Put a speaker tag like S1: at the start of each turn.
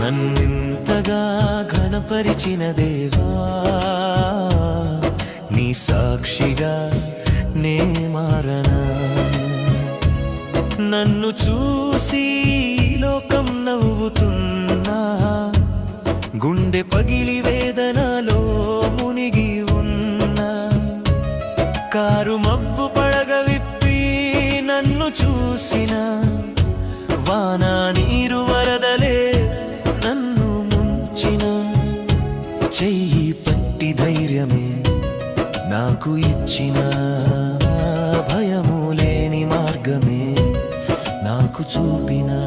S1: నన్నింతగా ఘనపరిచిన దేవా నీ సాక్షిగా నే మారనా. నన్ను చూసి లోకం నవ్వుతున్నా గుండె పగిలి వేదనలో మునిగి ఉన్నా. కారు మబ్బు పడగ విప్పి నన్ను చూసిన వానా నీరు చెయ్యి పట్టి ధైర్యమే. నాకు ఇచ్చిన భయము లేని మార్గమే. నాకు చూపినా